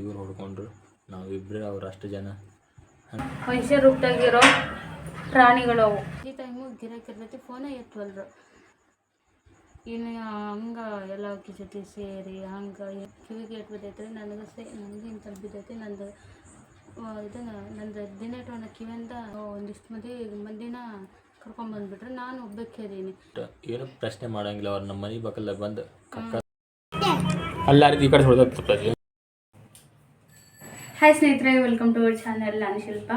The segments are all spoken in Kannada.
ಇವ್ರು ಹೊಡ್ಕೊಂಡ್ರು. ನಾವಿಬ್ಬರೇ ಅವ್ರು ಅಷ್ಟು ಜನ. ಮನುಷ್ಯ ರೂಪದಾಗಿರೋ ಪ್ರಾಣಿಗಳು ಅವು. ಈ ಟೈಮು ಗಿರಾಕಿರ್ತೈತಿ ಫೋನೇ ಎತ್ತವಲ್ರು ಇನ್ನು ಹಂಗ ಎಲ್ಲ ಜೊತೆ ಸೇರಿ ಹಂಗ ಕಿವಿಗೆ ಎಟ್ ಬಿದ್ದೈತೆ ನನಗೆ ಸೇ ನನಗೆ ಇಂತ ಬಿದ್ದೈತಿ ನಂದು ಇದನ್ನು ನಂದು ದಿನ ಇಟ್ಟು ಕಿವಿಯಿಂದ ಒಂದಿಷ್ಟು ಮಂದಿ ಮಂದಿನ ಕರ್ಕೊಂಬಂದ್ಬಿಟ್ರೆ ನಾನು ಒಬ್ಬಕ್ಕೆ ಇದೀನಿ ಏನು ಪ್ರಶ್ನೆ ಮಾಡಂಗಿಲ್ಲ ಅವ್ರು ನಮ್ಮ ಮನೆ ಬಕ್ಕಲ್ಲ ಬಂದು ಕಕ್ಕ ಅಲ್ಲಾರಿದ್ದು ಈ ಕಡೆ ಹೊಡೆದ ಹಾಯ್ ಸ್ನೇಹಿತರೆ ವೆಲ್ಕಮ್ ಟು ಅವರ್ ಚಾನಲ್ ನಾನು ಶಿಲ್ಪ.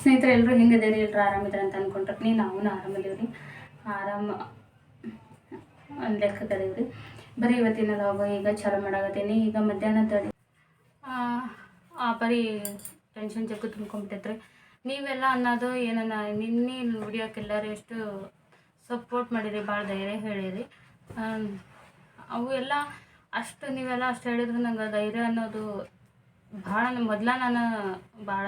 ಸ್ನೇಹಿತರೆ ಎಲ್ಲರೂ ಹೆಂಗಿದ್ದೀರಿ? ಎಲ್ಲರೂ ಆರಾಮಿದ್ದಾರೆ ಅಂತ ಅಂದ್ಕೊಂಡಿರ್ತೀನಿ ನಾವು ಆರಾಮದೀವಿ ಆರಾಮ ಒಂದು ರೀ ಬರೀ ಇವತ್ತಿನ ಲಾಗ ಈಗ ಚಾಲು ಮಾಡಾಕತ್ತೀನಿ. ಈಗ ಮಧ್ಯಾಹ್ನ ತಡಿ ಆ ಬರೀ ಟೆನ್ಷನ್ ಜಗ್ಗು ತುಂಬ್ಕೊಂಬಿಟ್ಟೈತ್ರಿ. ನೀವೆಲ್ಲ ಅನ್ನೋದು ಏನನ್ನ ನಿನ್ನೆ ವಿಡಿಯೋಕ್ಕೆಲ್ಲರೂ ಎಷ್ಟು ಸಪೋರ್ಟ್ ಮಾಡಿರಿ ಭಾಳ ಧೈರ್ಯ ಹೇಳಿರಿ. ಅವು ಎಲ್ಲ ಅಷ್ಟು ನೀವೆಲ್ಲ ಅಷ್ಟು ಹೇಳಿದ್ರೆ ನಂಗೆ ಧೈರ್ಯ ಅನ್ನೋದು ಭಾಳ ಮೊದಲ ನಾನು ಭಾಳ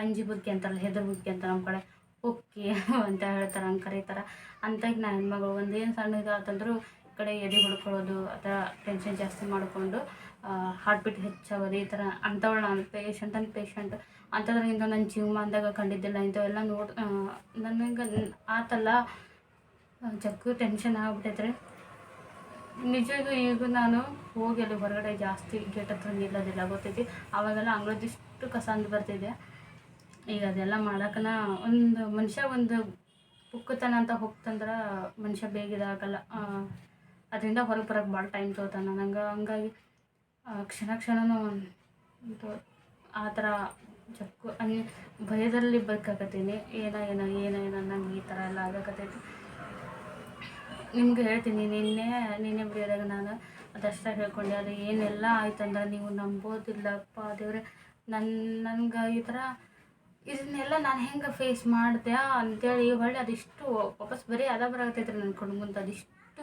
ಅಂಜಿ ಬುದ್ಧಿ ಅಂತಾರಲ್ಲ, ಹೆದ್ರ ಬುದ್ಧಿ ಅಂತ ನಮ್ಮ ಕಡೆ. ಉಕ್ಕಿ ಅಂತ ಹೇಳ್ತಾರೆ, ಹಂಗೆ ಕರೀತಾರೆ. ಅಂತಾಗ ನಾನು ಹೆಣ್ಮಗಳು ಒಂದೇನು ಸಣ್ಣದು ಆತಂದ್ರೂ ಈ ಕಡೆ ಎದೆ ಹುಡ್ಕೊಳ್ಳೋದು ಅಥವಾ ಟೆನ್ಷನ್ ಜಾಸ್ತಿ ಮಾಡಿಕೊಂಡು ಹಾರ್ಟ್ ಬೀಟ್ ಹೆಚ್ಚಾಗೋದು, ಈ ಥರ ಅಂಥವಳು ನಾನು ಪೇಷಂಟ್ ಅಂತ ಪೇಷಂಟ್ ಅಂಥದ್ರಿಂದ ನನ್ನ ಜೀವಮಾನದಾಗ ಕಂಡಿದ್ದಿಲ್ಲ, ಇಂಥವೆಲ್ಲ ನೋಡಿ ನನಗೆ ಆತಲ್ಲ ಜಗ್ಗು ಟೆನ್ಷನ್ ಆಗ್ಬಿಟ್ಟೈತ್ರಿ ನಿಜವಾಗೂ ಈಗ ನಾನು ಹೋಗಿ ಅಲ್ಲಿ ಹೊರಗಡೆ ಜಾಸ್ತಿ ಗೇಟ್ ಹತ್ರ ನಿಲ್ಲೋದಿಲ್ಲ ಗೊತ್ತೈತಿ? ಅವಾಗೆಲ್ಲ ಅಂಗಳದಿಷ್ಟು ಕಸ ಅಂತ ಬರ್ತಿದೆ. ಈಗ ಅದೆಲ್ಲ ಮಾಡೋಕ್ಕನ ಒಂದು ಮನುಷ್ಯ ಒಂದು ಪುಕ್ಕತನ ಅಂತ ಹೋಗ್ತಂದ್ರೆ ಮನುಷ್ಯ ಬೇಗ ಇದಾಗಲ್ಲ. ಅದರಿಂದ ಹೊರಗೆ ಬರೋಕ್ಕೆ ಭಾಳ ಟೈಮ್ ತೊಗೋತಾನೆ. ನಂಗೆ ಹಂಗಾಗಿ ಕ್ಷಣ ಕ್ಷಣನೂ ಆ ಥರ ಜಕ್ಕು ಅನ್ ಭಯದಲ್ಲಿ ಬರ್ಕಾಕತ್ತೀನಿ ಏನೋ ಏನೋ ಏನೋ ಏನೋ ನಂಗೆ ಈ ಥರ ಎಲ್ಲ ಆಗಕತ್ತೈತಿ. ನಿಮ್ಗೆ ಹೇಳ್ತೀನಿ, ನಿನ್ನೆ ನಿನ್ನೆ ಬಿಡಿಯೋದಾಗ ನಾನು ಅದಷ್ಟ ಹೇಳ್ಕೊಂಡೆ, ಅದು ಏನೆಲ್ಲ ಆಯ್ತಂದ್ರೆ ನೀವು ನಂಬೋದಿಲ್ಲಪ್ಪ ದೇವ್ರೆ. ನನ್ನ ನನ್ಗೆ ಈ ಥರ ಇದನ್ನೆಲ್ಲ ನಾನು ಹೆಂಗೆ ಫೇಸ್ ಮಾಡಿದೆ ಅಂತೇಳಿ ಹೊಳ್ಳಿ, ಅದಿಷ್ಟು ವಾಪಸ್ ಬರೀ ಅದ ಬರಾಗತೈತ್ರಿ ನನ್ನ ಕಣ್ಣು ಮುಂದೆ, ಅದಿಷ್ಟು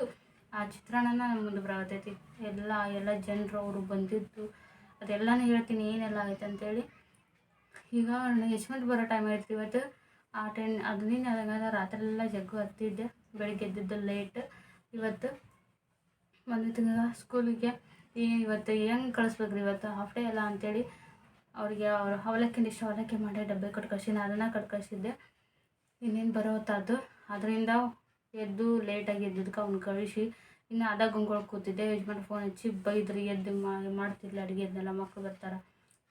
ಆ ಚಿತ್ರಣನ ನನ್ನ ಮುಂದೆ ಬರಾಗತೈತಿ ಎಲ್ಲ ಎಲ್ಲ ಜನರು ಅವರು ಬಂದಿದ್ದು, ಅದೆಲ್ಲನೂ ಹೇಳ್ತೀನಿ, ಏನೆಲ್ಲ ಆಯ್ತು ಅಂತೇಳಿ. ಈಗ ಯಶ್ವಂತ್ ಬರೋ ಟೈಮ್ ಆಯ್ತು ಇವತ್ತು. ಆ ಟೈಮ್ ಅದನ್ನೇ ರಾತ್ರಿ ಎಲ್ಲ ಜಗ್ಗು ಹತ್ತಿದ್ದೆ. ಬೆಳಿಗ್ಗೆ ಎದ್ದಿದ್ದು ಲೇಟ್ ಇವತ್ತು ಒಂದು ತಿಂಗಳ ಸ್ಕೂಲಿಗೆ ಈ ಇವತ್ತು ಹೆಂಗೆ ಕಳಿಸ್ಬೇಕ್ರಿ ಇವತ್ತು? ಹಾಫ್ ಡೇ ಅಲ್ಲ ಅಂತೇಳಿ ಅವರಿಗೆ ಅವ್ರ ಅವಲಕ್ಕಿನ ಇಷ್ಟು ಅವಲಕ್ಕಿ ಮಾಡಿ ಡಬ್ಬೆ ಕಟ್ ನಾನು ಅದನ್ನು ಕಟ್ ಕಳಿಸಿದ್ದೆ. ಇನ್ನೇನು ಬರೋ ಹೊತ್ತಾತು ಅದರಿಂದ ಎದ್ದು ಲೇಟಾಗಿ ಎದ್ದಿದ್ದಕ್ಕೆ ಅವ್ನು ಕಳಿಸಿ. ಇನ್ನು ಅದ ಗುಂಗೊಳಗೆ ಕೂತಿದ್ದೆ. ಯಜಮಾನ್ ಫೋನ್ ಹಚ್ಚಿ, ಬೈದ್ರಿ, ಎದ್ದು ಮಾಡ್ತಿರ್ಲಿ ಅಡುಗೆ ಇದನ್ನೆಲ್ಲ ಮಕ್ಕಳು ಬರ್ತಾರೆ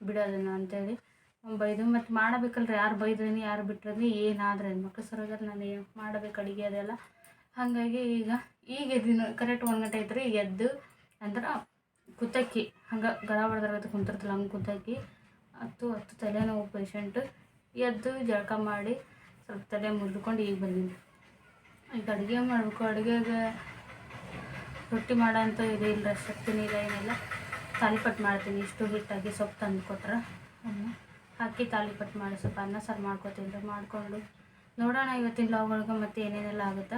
ಬಿಡೋದನ್ನು ಅಂತೇಳಿ. ಬೈದು, ಮತ್ತು ಮಾಡಬೇಕಲ್ರಿ, ಯಾರು ಬೈದ್ರೇನು, ಯಾರು ಬಿಟ್ರೇನಿ ಏನಾದ್ರೆ ಮಕ್ಕಳು ಸರೋದ್ರ ನಾನು ಏನು ಮಾಡಬೇಕು ಅಡುಗೆ ಅದೆಲ್ಲ. ಹಾಗಾಗಿ ಈಗ ಈಗ ಎದ್ದಿನ ಕರೆಕ್ಟ್ ಒಂದು ಗಂಟೆ ಐತ್ರಿ ಎದ್ದು ಅಂದ್ರೆ ಕುತ್ತಕ್ಕಿ, ಹಂಗೆ ಗಡ ಹೊಡೆದ್ರಾಗತ್ತೆ ಕುಂತಿರ್ತಲ್ಲ, ಹಂಗೆ ಕುತ್ತಕ್ಕಿ, ಹತ್ತು ಹತ್ತು ತಲೆನೋವು ಪೇಷಂಟು ಎದ್ದು ಜಳಕ ಮಾಡಿ ಸ್ವಲ್ಪ ತಲೆ ಮುರಿದುಕೊಂಡು ಈಗ ಬಂದೀನಿ. ಈಗ ಅಡುಗೆ ಮಾಡಬೇಕು, ಅಡುಗೆಗೆ ರೊಟ್ಟಿ ಮಾಡೋಂಥ ಇದು ಇಲ್ಲ ಶಕ್ತಿನೂ ಇಲ್ಲ ಏನಿಲ್ಲ. ತಾಲಿಪಟ್ಟು ಮಾಡ್ತೀನಿ, ಇಷ್ಟು ಹಿಟ್ಟಾಗಿ ಸೊಪ್ಪು ತಂದು ಕೊಟ್ರೆ ಹಾಕಿ ತಾಲಿಪಟ್ಟು ಮಾಡಿ ಸ್ವಲ್ಪ ಅನ್ನ ಸಾರು ಮಾಡ್ಕೊತೀನಿ, ಮಾಡಿಕೊಂಡು ನೋಡೋಣ ಇವತ್ತಿನ ಲಾಗೊಳಗೆ ಮತ್ತೆ ಏನೇನೆಲ್ಲ ಆಗುತ್ತಾ.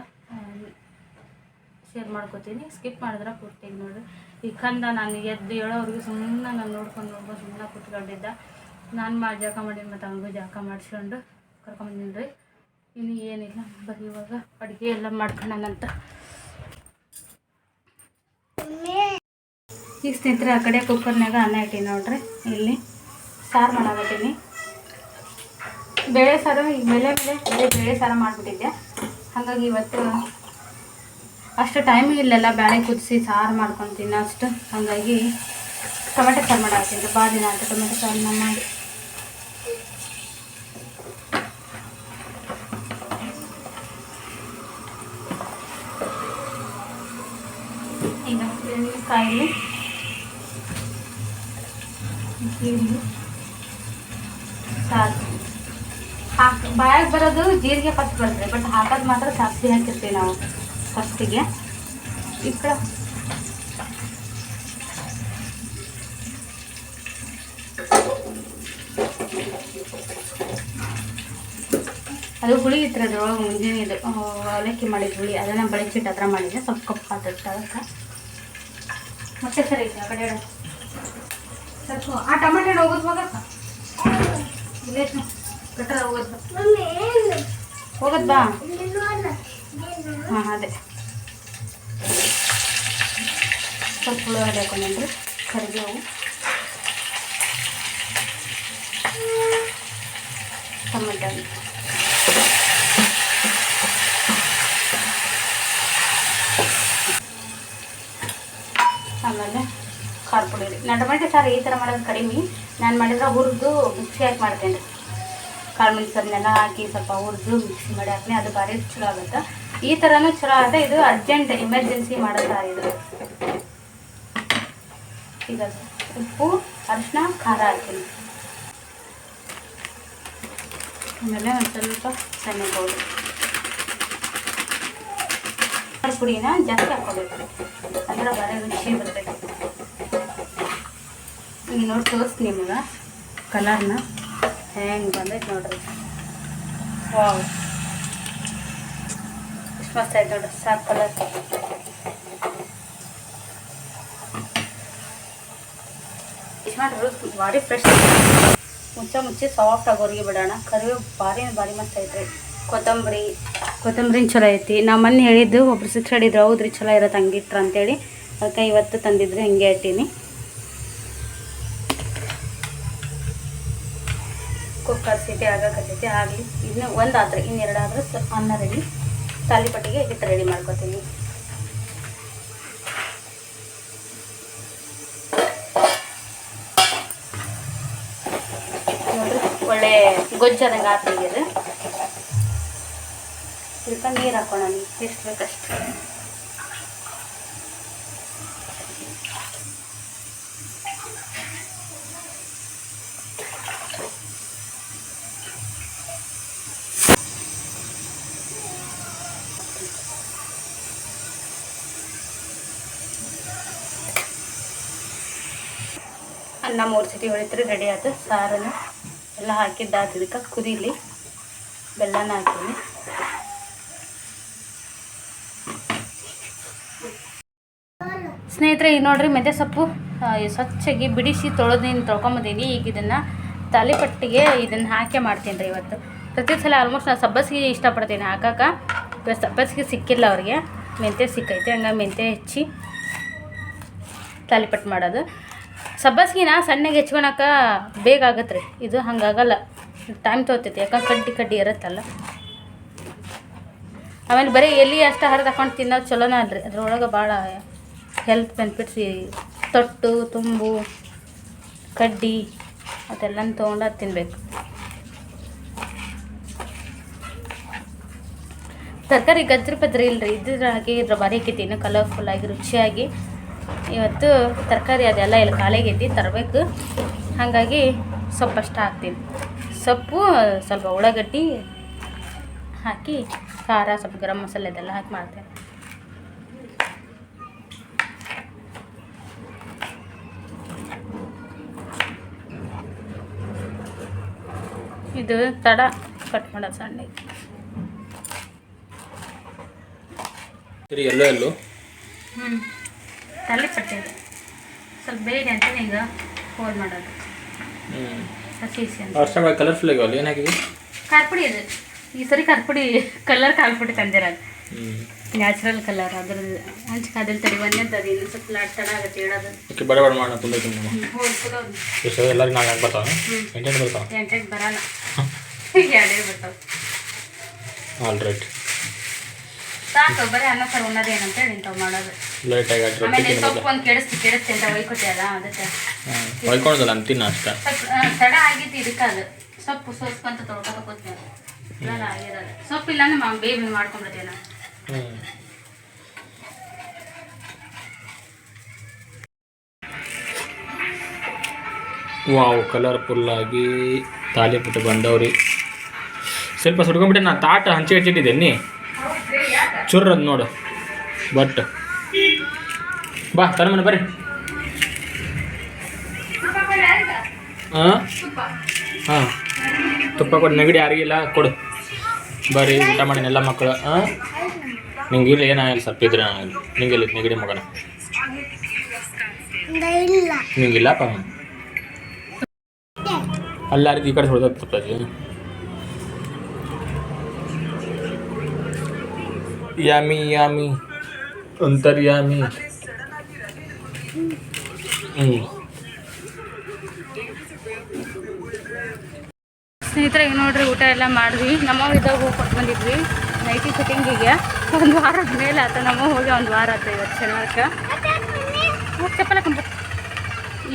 ಶೇರ್ ಮಾಡ್ಕೊತೀನಿ. ಸ್ಕಿಪ್ ಮಾಡಿದ್ರೆ ಪೂರ್ತಿಯಾಗಿ ನೋಡಿರಿ ಈ ಕಂದ ನಾನು ಎದ್ದು ಹೇಳೋವ್ರಿಗೆ ಸುಮ್ಮನೆ ನಾನು ನೋಡ್ಕೊಂಡು ನೋಡ್ಕೊಂಡು ಸುಮ್ಮನೆ ಕುತ್ಕೊಂಡಿದ್ದ. ನಾನು ಮಾಡಿ ಜಾಕ ಮಾಡೀನಿ ಮತ್ತು ಅವನಿಗೂ ಜಾಕ ಮಾಡಿಸ್ಕೊಂಡು ಕರ್ಕೊಂಬಂದಿನಿ ಇನ್ನು ಏನಿಲ್ಲ, ಬರೀ ಇವಾಗ ಅಡುಗೆ ಎಲ್ಲ ಮಾಡ್ಕೊಳ್ಳೋಣಂತ ಈಗ ಸ್ನೇಹಿತರೆ, ಆ ಕಡೆ ಕುಕ್ಕರ್ನಾಗ ಅನ್ನ ಇಟ್ಟೀನಿ ನೋಡ್ರಿ. ಇಲ್ಲಿ ಸಾರು ಮಾಡಾಕತ್ತೀನಿ ಬೇಳೆ ಸಾರು ಈಗ ಮೇಲೆ ಮೇಲೆ ಬೇಳೆ ಸಾರು ಮಾಡಿಬಿಟ್ಟಿದ್ದೆ. ಹಾಗಾಗಿ ಇವತ್ತು ಅಷ್ಟು ಟೈಮ್ ಇಲ್ಲೆಲ್ಲ, ಬ್ಯಾಳೆ ಕುದಿಸಿ, ಸಾರು ಮಾಡ್ಕೊತೀನಿ ಅಷ್ಟು ಹಾಗಾಗಿ ಟೊಮೆಟೊ ಸಾರು ಮಾಡಾಕತ್ತೀನಿ ಭಾಳ ದಿನ ಆಯ್ತು ಟೊಮೆಟೊ ಸಾರನ್ನ ಮಾಡಿ. ಈಗ ಕಾಯಿ ಜೀರಿಗೆ ಸಾರು ಹಾಕ್ ಬಾಯಾಗ ಬರೋದು ಜೀರಿಗೆ ಫಸ್ಟ್ ಬರ್ತದೆ ಬಟ್ ಹಾಕೋದು ಮಾತ್ರ ಸಾಸಿವೆ ಹಾಕಿರ್ತೀವಿ ನಾವು ಫಸ್ಟಿಗೆ ಈ ಅದು ಹುಳಿ ಇತ್ತು ಅದ್ರೊಳಗೆ ಮುಂಜಾನೆ ಇದು ಅವಲಕ್ಕಿ ಮಾಡಿದ ಹುಳಿ, ಅದನ್ನು ಬಳಸಿಟ್ಟು ಅದರ ಮಾಡಿದ್ದೆ ಸ್ವಲ್ಪ ಕಪ್ಪು ಅದಕ್ಕೆ. ಮತ್ತೆ ಸರಿ ಐತೆ ಆ ಕಡೆ ಸ್ವಲ್ಪ ಆ, ಟೊಮೆಟೊ ಹೋಗೋದು ಹೋಗಕ್ಕ ಇಲ್ಲೇ ಹೋಗೋದು ಹಾಂ, ಅದೇ. ಸ್ವಲ್ಪ ಉಳ್ಳಾಗಡ್ಡಿ ಹಾಕೊಂಡ್ರಿ ಕರಿಬೇವು ಟೊಮೆಟೊ ಆಮೇಲೆ ಖಾರ ಪುಡಿ ರೀ. ನಾನು ಟೊಮೆಟೊ ಸಾರು ಈ ಥರ ಮಾಡೋದು ಕಡಿಮೆ. ನಾನು ಮಾಡಿದ್ರೆ ಹುರಿದು ಮಿಕ್ಸಿ ಹಾಕಿ ಮಾಡ್ತೇನೆ ರೀ ಕಾಳು ಮೆಣಸನ್ನೆಲ್ಲ ಹಾಕಿ ಸ್ವಲ್ಪ ಹುರಿದು ಮಿಕ್ಸಿ ಮಾಡಿ ಹಾಕ್ತೀನಿ ಅದು ಭಾರಿ ಚಲೋ ಆಗುತ್ತೆ. ಈ ಥರನೂ ಚಲೋ ಆಗುತ್ತೆ ಇದು ಅರ್ಜೆಂಟ್ ಎಮರ್ಜೆನ್ಸಿ ಮಾಡೋ ಸಾರು ಇದು. ಈಗ ಉಪ್ಪು ಅರಿಶಿನ ಖಾರ ಹಾಕ್ತೀನಿ. ಆಮೇಲೆ ಒಂದು ಸ್ವಲ್ಪ ಸಣ್ಣ ಪೌಡರ್. ಪುಡಿನ ಜಾಸ್ತಿ ಹಾಕೋಬೇಕು ಅಂದ್ರೆ ಭಾರಿ ರುಚಿ ಬರ್ತೈತೆ. ನೋಡಿ ತೋರಿಸ್ತೀನಿ ನಿಮ್ಗೆ ಕಲರ್ನ ಹೆಂಗೆ ಬಂದೈತೆ ನೋಡ್ರಿ. ವಾವ್. ಎಷ್ಟು ಮಸ್ತ್ ಆಯ್ತು ನೋಡ್ರಿ ಸಾತ್ ಕಲರ್ ಇಷ್ಟು ಮಾಡ್ರಿ ಭಾರಿ ಫ್ರೆಶ್ ಮುಚ್ಚ ಮುಚ್ಚಿ ಸಾಫ್ಟ್ ಆಗೋರಿಗೆ ಬಿಡೋಣ. ಕರಿಬೇವು ಭಾರಿ ಭಾರಿ ಮಸ್ತ್ ಐತ್ರಿ ಕೊತ್ತಂಬರಿ ಕೊತ್ತಂಬರಿನ ಚಲೋ ಐತಿ. ನಾ ಮೊನ್ನೆ ಹೇಳಿದ್ದು ಒಬ್ರು ಸಿಕ್ಸ್ ಹೇಳಿದ್ರು ಹೌದ್ರಿ ಚಲೋ ಇರತ್ತೆ ಹಂಗಿಟ್ರ ಅಂತೇಳಿ. ಅದಕ್ಕೆ ಇವತ್ತು ತಂದಿದ್ರು ಹಿಂಗೆ ಇಟ್ಟೀನಿ. ಸೀಟಿ ಆಗಕತ್ತೈತಿ ಆಗಲಿ. ಇನ್ನು ಒಂದು ಆದರೆ ಇನ್ನೆರಡು ಆದ್ರೆ ಅನ್ನ ರೆಡಿ ತಾಲಿಪಟ್ಟಿಗೆ ಹಿಟ್ಟು ರೆಡಿ ಮಾಡ್ಕೊತೀನಿ. ಒಳ್ಳೆ ಗೊಜ್ಜದಂಗೆ ಆತ ಇದು. ಸ್ವಲ್ಪ ನೀರು ಹಾಕೋಣ ಎಷ್ಟು ಬೇಕಷ್ಟು? ಅನ್ನ ಮೂರು ಸಿಟಿ ಹೊಳಿತ್ರಿ ರೆಡಿ ಆಯ್ತು ಸಾರನ್ನು ಎಲ್ಲ ಹಾಕಿದ್ದಾತು ಇದಕ್ಕೆ. ಕುದೀಲಿ, ಬೆಲ್ಲನ ಹಾಕೀನಿ ಸ್ನೇಹಿತರೆ ಈಗ ನೋಡ್ರಿ ಮೆಂತ್ಯ ಸೊಪ್ಪು ಸ್ವಚ್ಛಾಗಿ ಬಿಡಿಸಿ ತೊಳೆದಿನ ತೊಳ್ಕೊಂಬಂದೀನಿ. ಈಗ ಇದನ್ನು ತಾಲಿಪಟ್ಟಿಗೆ ಇದನ್ನು ಹಾಕಿ ಮಾಡ್ತೀನಿ ರೀ ಇವತ್ತು. ಪ್ರತಿ ಸಲ ಆಲ್ಮೋಸ್ಟ್ ನಾನು ಸಬ್ಬಸಿಗೆ ಇಷ್ಟಪಡ್ತೀನಿ ಹಾಕಕ್ಕೆ. ಇವತ್ತು ಸಬ್ಬಸಿಗೆ ಸಿಕ್ಕಿಲ್ಲ ಅವ್ರಿಗೆ. ಮೆಂತ್ಯ ಸಿಕ್ಕೈತೆ, ಹಂಗೆ ಮೆಂತ್ಯ ಹೆಚ್ಚಿ ತಾಲಿಪಟ್ಟು ಮಾಡೋದು. ಸಬ್ಬಸ್ಗಿನ ಸಣ್ಣಗೆ ಹೆಚ್ಕೊಳಕ ಬೇಗ ಆಗತ್ತೆ ರೀ ಇದು ಹಂಗಾಗಲ್ಲ. ಟೈಮ್ ತೊಗೊತೈತಿ ಯಾಕಂದ್ರೆ ಕಡ್ಡಿ ಕಡ್ಡಿ ಇರುತ್ತಲ್ಲ. ಆಮೇಲೆ ಬರೀ ಎಲ್ಲಿ ಅಷ್ಟು ಹರಿದು ಹಾಕೊಂಡು ತಿನ್ನೋದು ಚಲೋನ ಅಲ್ರಿ. ಅದ್ರೊಳಗೆ ಭಾಳ ಹೆಲ್ತ್ ಬೆನಿಫಿಟ್ಸ್ ತೊಟ್ಟು, ತುಂಬು, ಕಡ್ಡಿ ಅದೆಲ್ಲನೂ ತೊಗೊಂಡು ಅದು ತಿನ್ನಬೇಕು ತರಕಾರಿ ಗಜ್ರಿ ಪದ್ರಿ ಇಲ್ಲರಿ ಇದ್ರ ಹಾಗೆ ಇದ್ರ ಬಾರಿ ಹಾಕೈತಿ ಇನ್ನೂ ಕಲರ್ಫುಲ್ಲಾಗಿ ರುಚಿಯಾಗಿ. ಇವತ್ತು ತರಕಾರಿ ಅದೆಲ್ಲ ಇಲ್ಲಿ ಖಾಲಿಯಾಗೈತಿ ತರಬೇಕು. ಹಾಗಾಗಿ ಸೊಪ್ಪು ಅಷ್ಟು ಹಾಕ್ತೀನಿ. ಸೊಪ್ಪು ಸ್ವಲ್ಪ ಉಳ್ಳಾಗಡ್ಡಿ ಹಾಕಿ ಖಾರ ಸ್ವಲ್ಪ ಗರಂ ಮಸಾಲೆ ಅದೆಲ್ಲ ಹಾಕಿ ಮಾಡ್ತೇನೆ. ಇದು ತಡ ಕಟ್ ಮಾಡೋ ಸಣ್ಣ ಸರಿ ಎಲ್ಲೋ ಎಲ್ಲೋ? ಹ್ಞೂ ತಲೆ ಪಟ್ಟಿದೆ ಸ್ವಲ್ಪ ಬೇಗ ಅಂತ ಈಗ ಹೋಲ್ ಮಾಡೋದು. ಹ್ಞೂ ಹಸಿ ಹಸಿ ಅಂತ. ಕಲರ್ಫುಲ್ ಕಲರ್ಫುಲ್ ಏನು ಹಾಕಿದ್ವಿ ಖಾರಪುಡಿ ಇದೆ ಈ ಸರಿ ಖಾರಪುಡಿ ಕಲರ್ ಖಾರಪುಡಿ ತಂದಿರೋದು ನ್ಯಾಚುರಲ್ ಕಲರ್ ಅದ್ರದ್ದು. ಹಂಚ್ಕ ಅದ್ರಲ್ಲಿ ತಡಿ ಬಂದಿದ್ದು ಅದು. ಇನ್ನು ಸ್ವಲ್ಪ ಲಾಟ್ ತಡ ಆಗುತ್ತೆ ಹೇಳೋದು. ಓಕೆ ಬಡ ಬಡ ಮಾಡೋಣ ತುಂಬ ತುಂಬ ಎಷ್ಟು ಎಲ್ಲರಿಗೂ ನಾಲ್ಕು ಬರ್ತಾವೆ ಎಂಟೆಂಟು ಬರ್ತಾವೆ? ಎಂಟಕ್ಕೆ ಬರಲ್ಲ. ಎರಡೇ ಬರ್ತಾವೆ. ಆಲ್ ರೈಟ್ ಸಾಕು ಬರೀ ಅನ್ನ ಸಾರು ಉಣ್ಣೋದು ಏನಂತ ಹೇಳಿ ಇಂಥವು ಮಾಡೋದು. ಲೈಟಾಗಿ ಆಮೇಲೆ ಸೊಪ್ಪು ಒಂದು ಕೆಡಿಸ್ತಿ ಕೆಡಿಸ್ತಿ ಅಂತ ಒಯ್ಕೊಟ್ಟಿಯಲ್ಲ ಅದಕ್ಕೆ. ಹೊಯ್ಕೊಳ್ದಲ್ಲ ಅಂತೀನಿ ಅಷ್ಟ. ಸ್ವಲ್ಪ ತಡ ಆಗಿತ್ತು ಇದಕ್ಕೆ ಅದು. ಸೊಪ್ಪು ಸೋಸ್ಕೊಂತ ತೊಳ್ಕೊತ ಕೂತ್ನಿ ಇವಾಗ ಆಗಿರೋದು. ಸೊಪ್ಪು ಇಲ್ಲ ಅಂದ್ರೆ ಬೇಬಿ ಮಾಡ್ಕೊಂಡ್ಬಿಡ್ತೇನೆ ನಾನು. ಹ್ಞೂ ವಾವ್ ಕಲರ್ಫುಲ್ಲಾಗಿ ತಾಲಿಪುಟ್ಟು ಬಂದವ್ರಿ. ಸ್ವಲ್ಪ ಸುಡ್ಕೊಂಡ್ಬಿಟ್ಟೆ ನಾನು ತಾಟ ಹಂಚಿ ಹಚ್ಚಿಟ್ಟಿದ್ದೇನೆ ಚುರ್ರದ್ ನೋಡು. ಬಟ್. ಬಾ ತರಮನೆ ಬರ್ರಿ. ಹಾಂ ಹಾಂ. ತುಪ್ಪ ಕೊಡು, ನೆಗಡಿ ಯಾರಿಗಿಲ್ಲ ಕೊಡು. ಬರ್ರಿ, ಊಟ ಮಾಡಿ ಎಲ್ಲ ಮಕ್ಕಳು ಹಾಂ ನಿಂಗೆ ಇಲ್ಲ ಏನಾಗಿಲ್ಲ ಸ್ವಲ್ಪ ಇದ್ರೆ ನಿಂಗೆಲ್ಲ ನೆಗಡಿ ಮಗನ. ನಿಂಗಿಲ್ಲಪ್ಪ ಅಲ್ಲ ಈ ಕಡೆ ಹೊಡೆದ ತುಪ್ಪಾಜಿ ಯಾಮಿ ಯಾಮಿ ಅಂತರ್ಯಾಮಿ ಸ್ನೇಹಿತರೆ, ಈಗ ನೋಡ್ರಿ, ಊಟ ಎಲ್ಲ ಮಾಡಿದ್ವಿ. ನಮ್ಮ ಇದ್ದಾಗ ಹೋಗಿ ಕೊಟ್ಟು ಬಂದಿದ್ವಿ. ನೈಟಿ ಫಿಟ್ಟಿಂಗಿಗೆ ಒಂದು ವಾರದ ಮೇಲೆ ಆತ ನಮ್ಮ ಹೋಗಿ ಒಂದು ವಾರ ಆತ ಇವತ್ತು ಶನಿವಾರಕ್ಕೆ. ಚಪ್ಪಲ ಕಂಬ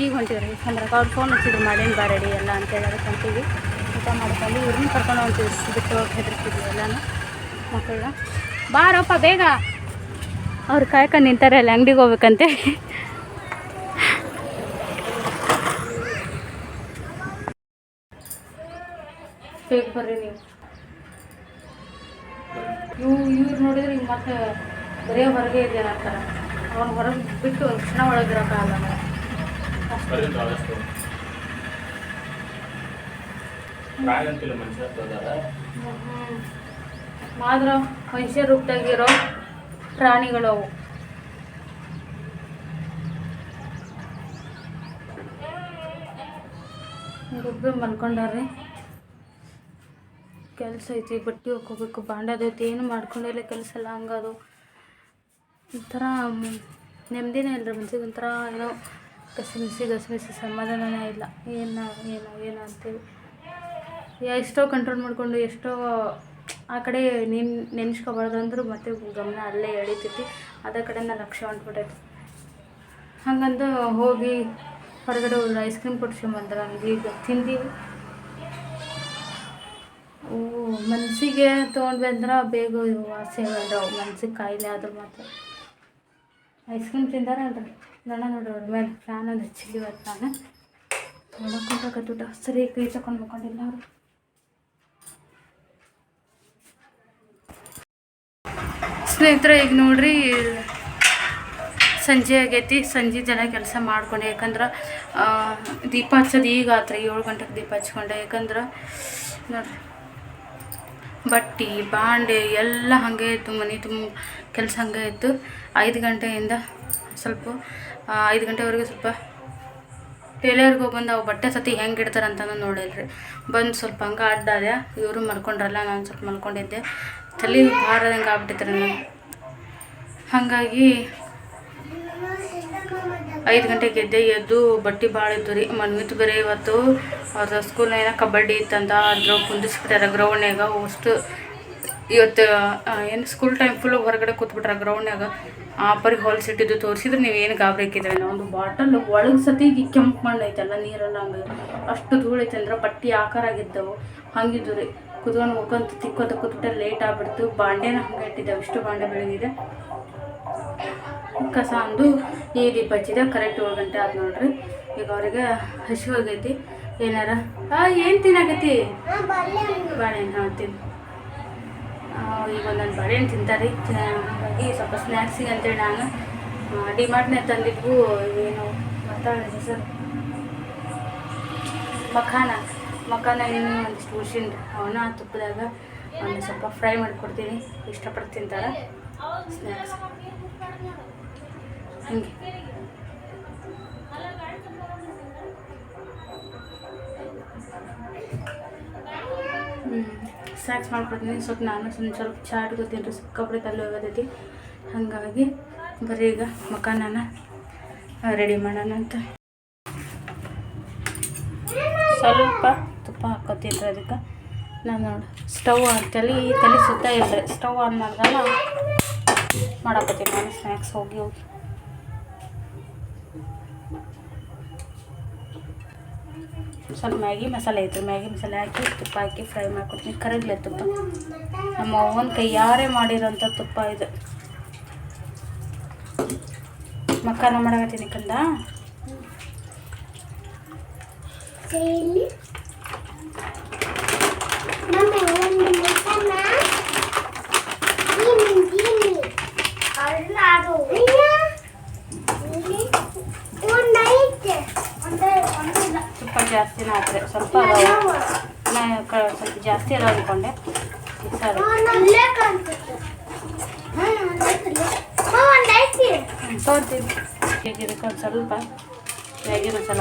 ಈಗ ಹೊಂಟಿವ್ರಿ ಅಂದ್ರೆ ಅವ್ರು ಫೋನ್ ಹಚ್ಚಿದ್ರು, ಮಾಡೇನು ಬಾ ರೆಡಿ ಎಲ್ಲ ಅಂತ ಹೇಳಿ ಹೊಂಟೀವಿ ಊಟ ಮಾಡ್ಕೊಂಡು, ಇವ್ರನ್ನ ಕರ್ಕೊಂಡು ಹೊಂತೀವಿ ಬಿಟ್ಟು ಹೋಗಿ ಹೆದರ್ತಿದ್ವಿ ಎಲ್ಲನೂ. ಮಕ್ಕಳನ್ನ ಬಾರಪ್ಪ ಬೇಗ. ಅವ್ರು ಕಾಯ್ಕೊಂಡು ನಿಂತಾರೆ ಅಲ್ಲಿ ಅಂಗಡಿಗೆ ಹೋಗ್ಬೇಕಂತೆ. ಬೇಗ ಬರ್ರಿ ನೀವು. ಇವು ಇವ್ರು ನೋಡಿದ್ರೆ ಈಗ ಮತ್ತೆ ಬರೀ ಹೊರಗೆ ಇದೆಯಲ್ಲ ಅಂತಾರೆ ಅವ್ನು ಹೊರಗೆ ಬಿಟ್ಟು ಕ್ಷಣ ಒಳಗಿರೋಕ್ಕಾಗಲ್ಲ ಮನುಷ್ಯ ಮಾತ್ರ ಮನುಷ್ಯ ರೂಪದಾಗಿರೋ ಪ್ರಾಣಿಗಳು ಅವು. ಒಬ್ಬರು ಮಲ್ಕೊಂಡಾರ್ರಿ. ಕೆಲಸ ಐತಿ, ಬಟ್ಟೆ ಹೋಗ್ಕೋಬೇಕು ಬಾಂಡದೈತಿ ಏನು ಮಾಡ್ಕೊಂಡಿಲ್ಲ ಕೆಲಸ ಎಲ್ಲ ಹಂಗದು. ಒಂಥರ ನೆಮ್ಮದಿನೇ ಇಲ್ಲ ರೀ ಮನ್ಸಿಗೆ, ಒಂಥರ ಏನೋ ಕಸಿಮಿಸಿ ಗಸಮಿಸಿ ಸಮಾಧಾನನೇ ಇಲ್ಲ. ಏನು ಏನು ಏನು ಅಂತೇಳಿ. ಎಷ್ಟೋ ಕಂಟ್ರೋಲ್ ಮಾಡಿಕೊಂಡು, ಎಷ್ಟೋ ಆ ಕಡೆ ನಿನ್ ನೆನ್ಸ್ಕೊಬಾರ್ದು ಅಂದ್ರೆ ಮತ್ತೆ ಗಮನ ಅಲ್ಲೇ ಎಳಿತೈತಿ. ಅದ ಕಡೆ ನಾನು ಲಕ್ಷ ಹೊಂಟ್ಬಿಟ್ಟೈತಿ ಹಂಗಂದು ಹೋಗಿ ಹೊರಗಡೆ ಒಂದು ಐಸ್ ಕ್ರೀಮ್ ಕೊಡ್ಸ್ಕೊಂಬಂದ್ರೆ ಹಂಗೆ ಈಗ ತಿಂದೀವಿ. ಓ ಮನಸ್ಸಿಗೆ ತೊಗೊಂಡ್ವಿ ಅಂದ್ರೆ ಬೇಗ ವಾಸಿ ಆಗಲ್ರಿ ಮನ್ಸಿಗೆ ಕಾಯಿಲೆ ಆದ್ರೆ ಮಾತ್ರ. ಐಸ್ ಕ್ರೀಮ್ ತಿಂದಾರಲ್ರಿ? ನೋಡ ನೋಡ್ರಿ ಅವ್ರ ಮೇಲೆ ಫ್ಯಾನ್ ಅದು ಹಚ್ಚಿದ್ವಿ ಇವತ್ತು ನಾನು ನೋಡಕ್ಕೊಂಡಾಗತ್ತೂಟ ಸರಿ, ಕೈ ತಕೊಂಡು ಮಕ್ಕೊಂಡಿಲ್ಲ ಅವರು ಸ್ನೇಹಿತರೆ, ಈಗ ನೋಡ್ರಿ, ಸಂಜೆ ಆಗೈತಿ. ಸಂಜೆ ಜನ ಕೆಲಸ ಮಾಡ್ಕೊಂಡೆ. ಯಾಕಂದ್ರೆ ದೀಪ ಹಚ್ಚೋದು ಈಗ ಆತ್ರಿ. ಏಳು ಗಂಟೆಗೆ ದೀಪ ಹಚ್ಕೊಂಡೆ. ಯಾಕಂದ್ರೆ, ನೋಡ್ರಿ, ಬಟ್ಟೆ, ಬಾಂಡೆ ಎಲ್ಲ ಹಾಗೆ ಇತ್ತು. ಮನೆ ತುಂಬ ಕೆಲಸ ಹಂಗೆ ಇತ್ತು. ಐದು ಗಂಟೆಯಿಂದ ಸ್ವಲ್ಪ ಐದು ಗಂಟೆವರೆಗೂ ಸ್ವಲ್ಪ ಟೇಲರ್ಗೆ ಬಂದು, ಅವು ಬಟ್ಟೆ ಸತಿ ಹೆಂಗೆ ಇಡ್ತಾರೆ ಅಂತನೂ ನೋಡಿಲ್ರಿ. ಬಂದು ಸ್ವಲ್ಪ ಹಂಗೆ ಅಡ್ಡಾದೆ. ಇವರು ಮಲ್ಕೊಂಡ್ರಲ್ಲ, ನಾನು ಸ್ವಲ್ಪ ಮಲ್ಕೊಂಡಿದ್ದೆ. ತಲೆ ಭಾರದಂಗೆ ಆಗ್ಬಿಟ್ಟಿತ್ತು ನಾನು ಹಾಗಾಗಿ ಐದು ಗಂಟೆಗೆ ಎದ್ದೆ, ಎದ್ದು ಬಟ್ಟೆ ಭಾಳ ಇತ್ತು ರೀ. ಮನ್ವಿತ್ ಬರೀ ಇವತ್ತು ಅವ್ರ ಸ್ಕೂಲ್ನಾಗ ಕಬಡ್ಡಿ ಇತ್ತಂತ ಅದ್ರ, ಕುಂದಿಸ್ಬಿಟ್ಟಾರ ಗ್ರೌಂಡ್ನಾಗ ಅಷ್ಟು ಇವತ್ತು ಏನು ಸ್ಕೂಲ್ ಟೈಮ್ ಫುಲ್ ಹೊರಗಡೆ ಕೂತ್ಬಿಟ್ರ ಗ್ರೌಂಡ್ನಾಗ ಆ ಪರಿ ಹೊಲ್ಸಿಟ್ಟಿದ್ದು ತೋರಿಸಿದ್ರೆ ನೀವು ಏನು ಗಾಬರಿ ಹಾಕಿದ್ರೆ? ಒಂದು ಬಾಟಲ್ ಒಳಗೆ ಸತಿಗೆ ಕೆಂಪು ಮಣ್ಣು ಐತಲ್ಲ ನೀರೆಲ್ಲ ಹಂಗೆ. ಅಷ್ಟು ಧೂಳೈತೆ ಅಂದ್ರೆ, ಬಟ್ಟೆ ಆಕಾರ ಆಗಿದ್ದವು. ಹಂಗಿದ್ದು ರೀ. ಕುತ್ಕೊಂಡು ಹೋಗ್ಕೊಂತ ತಿಕ್ಕೋತ ಕೂತ್ಬಿಟ್ಟು ಲೇಟ್ ಆಗ್ಬಿಡ್ತು. ಬಾಂಡೆನ ಹಂಗೆ ಇಟ್ಟಿದ್ದಾವೆ. ಇಷ್ಟು ಬಾಂಡೆ ಬೆಳಗಿದೆ. ಕಸ ಅಂದು ಈ ದೀಪ ಹಚ್ಚಿದೆ. ಕರೆಕ್ಟ್ ಏಳು ಗಂಟೆ ಆದ್ ನೋಡ್ರಿ. ಈಗ ಅವ್ರಿಗೆ ಹಸಿವಾಗೈತಿ. ಏನಾರ? ಆ, ಏನು ತಿನ್ನಾಕೈತಿ ಬಾಳೆಹಣ್ಣು. ತಿನ್. ಈಗ ಒಂದೊಂದು ಬಾಳೆಹಣ್ಣು ತಿಂತಾರೆ. ಹಾಗಾಗಿ ಸ್ವಲ್ಪ ಸ್ನ್ಯಾಕ್ಸಿಗೆ ಅಂತೇಳಿ ನಾನು ಡಿಮಾರ್ಟ್ನೇ ತಂದಿದ್ವು ಏನು ಮತ್ತೆ ಹೆಸರು ಮಖಾನ. ಮಖಾನ ಏನು ಒಂದಿಷ್ಟು ಹುಷಿನ್ರಿ ಅವನ ತುಪ್ಪದಾಗ ಒಂದು ಸ್ವಲ್ಪ ಫ್ರೈ ಮಾಡಿಕೊಡ್ತೀನಿ. ಇಷ್ಟಪಟ್ಟು ತಿಂತಾರೆ. ಸ್ನ್ಯಾಕ್ಸ್ ಹಂಗೆ. ಹ್ಞೂ ಸ್ನ್ಯಾಕ್ಸ್ ಮಾಡ್ಕೊಡ್ತೀನಿ. ಸ್ವಲ್ಪ ನಾನು ಸ್ವಲ್ಪ ಸ್ವಲ್ಪ ಚಾಟ್ ಗೊತ್ತೀನಿ ರೀ ಸಿಕ್ಕಾಪಟ್ಟೆ ತಲೆ ಹೋಗೋದೈತಿ ಹಾಗಾಗಿ ಬರೀ ಈಗ ಮಕಾನನ ರೆಡಿ ಮಾಡೋಣ ಅಂತ. ಸ್ವಲ್ಪ ತುಪ್ಪ ಹಾಕೋತೀನಿ ರೀ ಅದಕ್ಕೆ ನಾನು ನೋಡಿ. ಸ್ಟವ್ ತಲೆ ತಲೆ ಸುತ್ತ ಇಲ್ರಿ ಸ್ಟವ್ ಆನ್ ಮಾಡಿದಾಗ ಮಾಡಾಕತ್ತೀನಿ ನಾನು ಸ್ನ್ಯಾಕ್ಸ್ ಹೋಗಿ ಹೋಗಿ. ಸ್ವಲ್ಪ ಮ್ಯಾಗಿ ಮಸಾಲೆ ಐತ್ರಿ ಮ್ಯಾಗಿ ಮಸಾಲೆ ಹಾಕಿ, ತುಪ್ಪ ಹಾಕಿ ಫ್ರೈ ಮಾಡ್ಕೊಡ್ತೀನಿ. ಕರಗ್ಲೆ ತುಪ್ಪ. ನಮ್ಮ ಅವ್ವನ ಕೈಯಾರೆ ಮಾಡಿರೋಂಥ ತುಪ್ಪ ಇದು. ಮಕ್ಕಾನ ಮಾಡಕತ್ತೀನಿ ಕಂದ. ತುಪ್ಪ ಜಾಸ್ತಿನ ಹಾಕ್ರೆ ಸ್ವಲ್ಪ ಅದಾವು. ನಾ ಕ- ಸ್ವಲ್ಪ ಜಾಸ್ತಿ ಅದಾವ ಅಂದ್ಕೊಂಡೆ ಸರಿ. ತೋರ್ತೀನಿ ಈಗ ಇದಕ್ಕೆ ಒಂದು ಸ್ವಲ್ಪ ಮ್ಯಾಗಿ ಮಸಾಲ